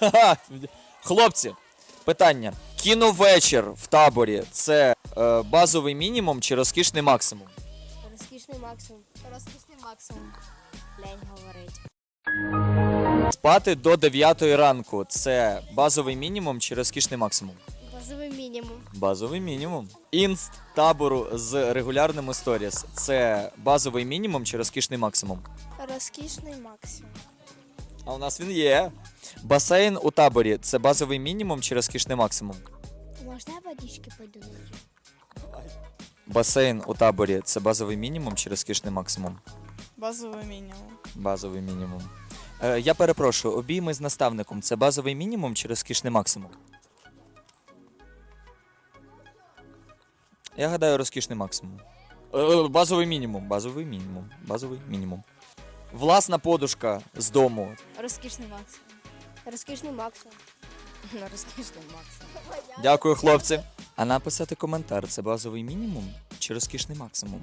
Ха-ха. Хлопці, питання. Кіновечір в таборі це е, базовий мінімум чи розкішний максимум? Розкішний максимум. Розкішний максимум. Лень говорить. Спати до 9 ранку це базовий мінімум чи розкішний максимум? Базовий мінімум. Базовий мінімум. Інст табору з регулярними сторіс це базовий мінімум чи розкішний максимум? Розкішний максимум. А у нас він є. Басейн у таборі це базовий мінімум чи розкішний максимум? Можна я водички пойду? Басейн у таборі це базовий мінімум чи розкішний максимум? Базовий мінімум. Базовий мінімум. Е, я перепрошую, обійми з наставником це базовий мінімум чи розкішний максимум? Я гадаю, розкішний максимум. Е, базовий мінімум. Базовий мінімум. Базовий мінімум. Власна подушка з дому. Розкішний максимум. Розкішний максимум. Розкішний максимум. Дякую, хлопці. А написати коментар це базовий мінімум чи розкішний максимум?